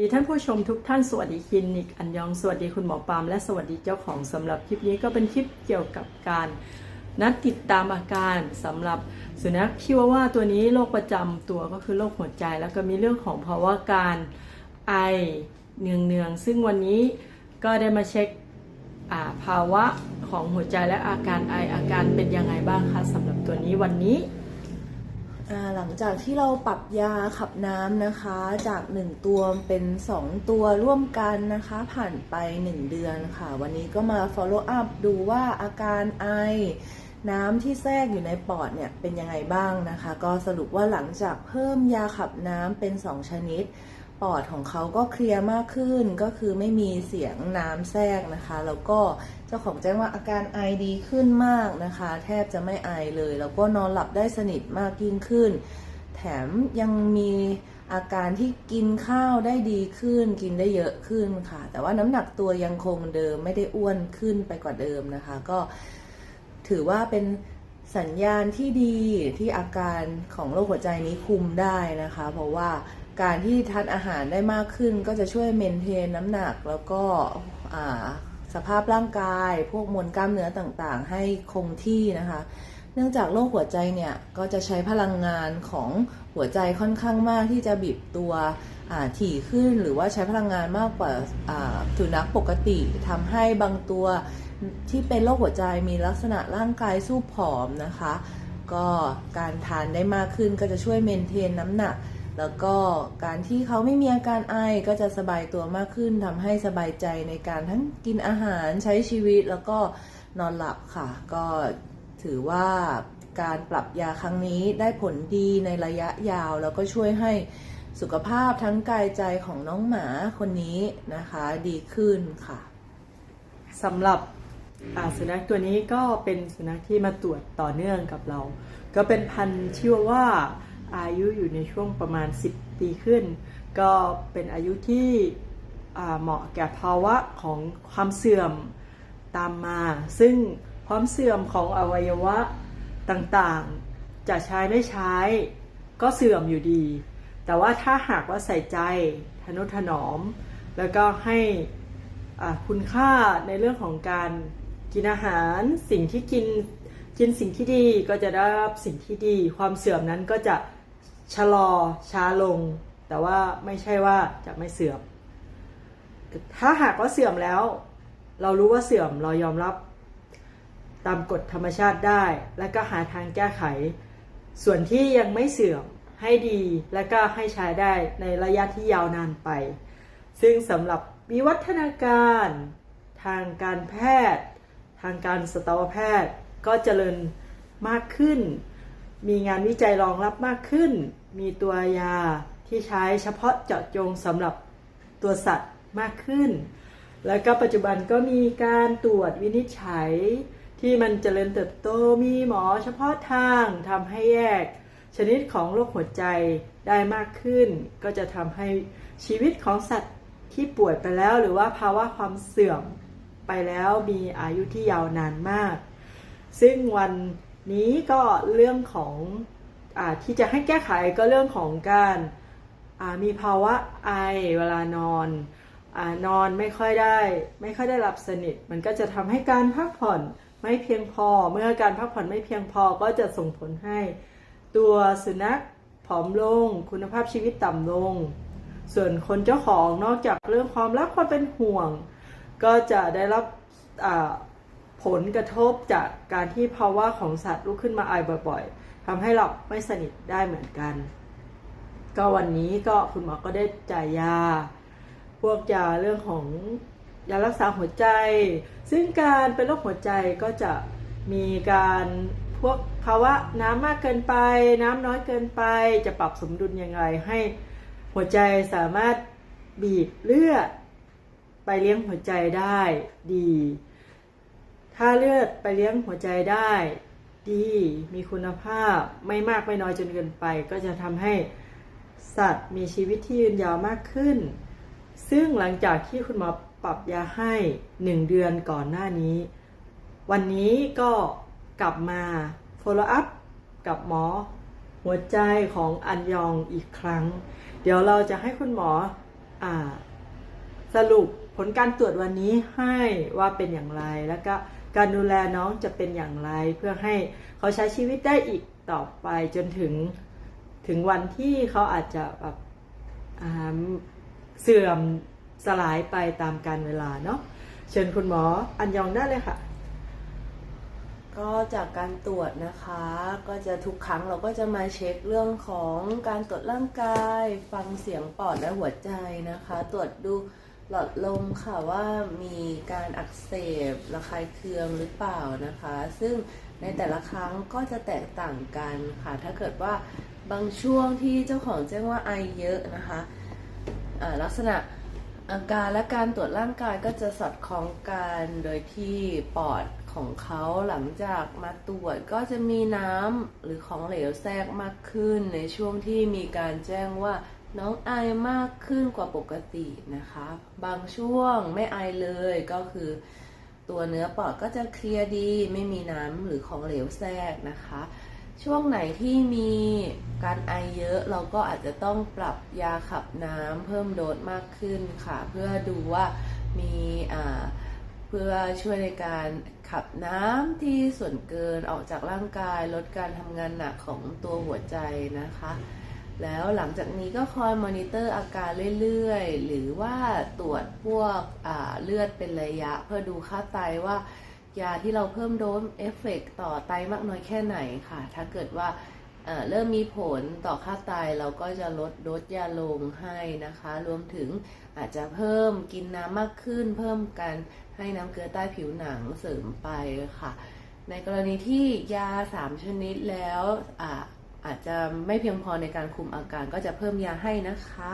ดีท่านผู้ชมทุกท่านสวัสดีคลินิกอันยองสวัสดีคุณหมอปามและสวัสดีเจ้าของสำหรับคลิปนี้ก็เป็นคลิปเกี่ยวกับการนัดติดตามอาการสำหรับสุนัขชิวาว่าตัวนี้โรคประจำตัวก็คือโรคหัวใจ แล้วก็มีเรื่องของภาวะการไอเนืองๆซึ่งวันนี้ก็ได้มาเช็คาภาวะของหัวใจและอาการไออาการเป็นยังไงบ้างคะสำหรับตัวนี้วันนี้ หลังจากที่เราปรับยาขับน้ำนะคะ จาก 1 ตัวเป็น 2 ตัวร่วมกันนะคะ ผ่านไป 1 เดือนค่ะ วันนี้ก็มา follow up ดูว่าอาการไอ น้ำที่แทรกอยู่ในปอดเนี่ยเป็นยังไงบ้างนะคะ ก็สรุปว่าหลังจากเพิ่มยาขับน้ำเป็น 2 ชนิด ปอดของเขาก็เคลียร์มากขึ้นก็คือไม่มีเสียงน้ำแทรกนะคะ แล้วก็เจ้าของแจ้งว่าอาการไอดีขึ้นมากนะคะ แทบจะไม่ไอเลย แล้วก็นอนหลับได้สนิทมากยิ่งขึ้น แถมยังมีอาการที่กินข้าวได้ดีขึ้น กินได้เยอะขึ้นค่ะ แต่ว่าน้ำหนักตัวยังคงเดิมไม่ได้อ้วนขึ้นไปกว่าเดิมนะคะ ก็ถือว่าเป็นสัญญาณที่ดีที่อาการของโรคหัวใจนี้คุมได้นะคะ เพราะว่า การที่ทานอาหารได้มากขึ้นก็จะช่วยเมนเทนน้ำหนักแล้วก็สภาพร่างกาย พวกมวลกล้ามเนื้อต่างๆ ให้คงที่นะคะ เนื่องจากโรคหัวใจเนี่ยก็จะใช้พลังงานของหัวใจค่อนข้างมากที่จะบีบตัวถี่ขึ้นหรือว่าใช้พลังงานมากกว่าอ่าสุนัขปกติทำให้บางตัวที่เป็นโรคหัวใจมีลักษณะร่างกายสู้ผอมนะคะ ก็การทานได้มากขึ้นก็จะช่วยเมนเทนน้ำหนัก แล้วก็การที่เขาไม่มีอาการไอก็จะสบายตัวมากขึ้นทำให้สบายใจในการทั้งกินอาหารใช้ชีวิตแล้วก็นอนหลับค่ะ ก็ถือว่าการปรับยาครั้งนี้ได้ผลดีในระยะยาว แล้วก็ช่วยให้สุขภาพทั้งกายใจของน้องหมาคนนี้นะคะดีขึ้นค่ะสำหรับอาสุนัขตัวนี้ก็เป็นสุนัขที่มาตรวจต่อเนื่องกับเรา ก็เป็นพันธุ์ชื่อว่า อายุอยู่ในช่วงประมาณ 10 ปีขึ้น ก็เป็นอายุที่เหมาะแก่ภาวะของความเสื่อมตามมา ซึ่งความเสื่อมของอวัยวะต่างๆ จะใช้ไม่ใช้ ก็เสื่อมอยู่ดี แต่ว่าถ้าหากว่าใส่ใจทนุถนอม แล้วก็ให้คุณค่าในเรื่องของการกินอาหารสิ่งที่กินกินสิ่งที่ดีก็จะได้รับสิ่งที่ดี ความเสื่อมนั้นก็จะ ชะลอช้าลง แต่ว่าไม่ใช่ว่าจะไม่เสื่อม ถ้าหากว่าเสื่อมแล้ว เรารู้ว่าเสื่อมเรายอมรับตามกฎธรรมชาติได้ และก็หาทางแก้ไข ส่วนที่ยังไม่เสื่อมให้ดีและก็ให้ใช้ได้ในระยะที่ยาวนานไป ซึ่งสำหรับวิวัฒนาการ ทางการแพทย์ ทางการสตวแพทย์ก็เจริญมากขึ้น มีงานวิจัยรองรับมากขึ้น มีตัวยาที่ใช้เฉพาะเจาะจงสำหรับตัวสัตว์มากขึ้น แล้วก็ปัจจุบันก็มีการตรวจวินิจฉัยที่มันเจริญเติบโตมีหมอเฉพาะทางทำให้แยก ชนิดของโรคหัวใจได้มากขึ้น ก็จะทำให้ชีวิตของสัตว์ที่ป่วยไปแล้ว หรือว่าภาวะความเสื่อมไปแล้วมีอายุที่ยาวนานมาก ซึ่งวัน นี้ก็เรื่องของอที่จะให้แก้ไขก็เรื่องของการมีภาวะไอเวลานอนอนอนไม่ค่อยได้ไม่ค่อยได้หลับสนิท มันก็จะทำให้การพักผ่อนไม่เพียงพอ เมื่อการพักผ่อนไม่เพียงพอก็จะส่งผลให้ตัวสุนัขผอมลง คุณภาพชีวิตต่ำลง ส่วนคนเจ้าของนอกจากเรื่องความรักความเป็นห่วง ก็จะได้รับ ผลกระทบจากการที่ภาวะของสัตว์ลุกขึ้นมาไอบ่อยๆทำให้หลับไม่สนิทได้เหมือนกัน ก็วันนี้ก็คุณหมอก็ได้จ่ายยา พวกยาเรื่องของยารักษาหัวใจ ซึ่งการเป็นโรคหัวใจก็จะมีการพวกภาวะน้ำมากเกินไป น้ำน้อยเกินไป จะปรับสมดุลยังไงให้หัวใจสามารถบีบเลือดไปเลี้ยงหัวใจได้ดี ถ้าเลือดไปเลี้ยงหัวใจได้ ดี มีคุณภาพไม่มากไม่น้อยจนเกินไป ก็จะทำให้สัตว์มีชีวิตที่ยืนยาวมากขึ้น ซึ่งหลังจากที่คุณหมอปรับยาให้หนึ่งเดือนก่อนหน้านี้ วันนี้ก็กลับมา follow up กับหมอหัวใจของอันยองอีกครั้ง เดี๋ยวเราจะให้คุณหมออสรุปผลการตรวจวันนี้ให้ว่าเป็นอย่างไรแล้วก็ การดูแลน้องจะเป็นอย่างไร เพื่อให้เขาใช้ชีวิตได้อีกต่อไปจนถึงถึงวันที่เขาอาจจะแบบเสื่อมสลายไปตามการเวลาเนาะเชิญคุณหมออันยองได้เลยค่ะ ก็จากการตรวจนะคะ ก็จะทุกครั้งเราก็จะมาเช็คเรื่องของการตรวจร่างกาย ฟังเสียงปอดและหัวใจนะคะ ตรวจดู หลอดลมค่ะว่ามีการอักเสบระคายเคืองหรือเปล่านะคะ ซึ่งในแต่ละครั้งก็จะแตกต่างกันค่ะ ถ้าเกิดว่าบางช่วงที่เจ้าของแจ้งว่าไอเยอะนะคะอ่าลักษณะอาการและการตรวจร่างกายก็จะสอดคล้องกันโดยที่ปอดของเขาหลังจากมาตรวจก็จะมีน้ำหรือของเหลวแทรกมากขึ้นในช่วงที่มีการแจ้งว่า น้องไอมากขึ้นกว่าปกตินะคะ บางช่วงไม่ไอเลยก็คือ ตัวเนื้อปอดก็จะเคลียร์ดี ไม่มีน้ำหรือของเหลวแทรกนะคะ ช่วงไหนที่มีการไอเยอะเราก็อาจจะต้องปรับยาขับน้ำเพิ่มโดสมากขึ้นค่ะ เพื่อดูว่ามีอ่าเพื่อช่วยในการขับน้ำที่ส่วนเกินออกจากร่างกายลดการทำงานหนักของตัวหัวใจนะคะ แล้วหลังจากนี้ก็คอยมอนิเตอร์อาการเรื่อยๆ หรือว่าตรวจพวกเลือดเป็นระยะ เพื่อดูค่าไตว่ายาที่เราเพิ่มโดสเอฟเฟกต์ต่อไตมากน้อยแค่ไหนค่ะ ถ้าเกิดว่าเริ่มมีผลต่อค่าไตเราก็จะลดโดสยาลงให้นะคะ รวมถึงอาจจะเพิ่มกินน้ำมากขึ้น เพิ่มการให้น้ำเกลือใต้ผิวหนังเสริมไปค่ะ ในกรณีที่ยา 3 ชนิดแล้วอ่า อาจจะไม่เพียงพอในการคุมอาการก็จะเพิ่มยาให้นะคะ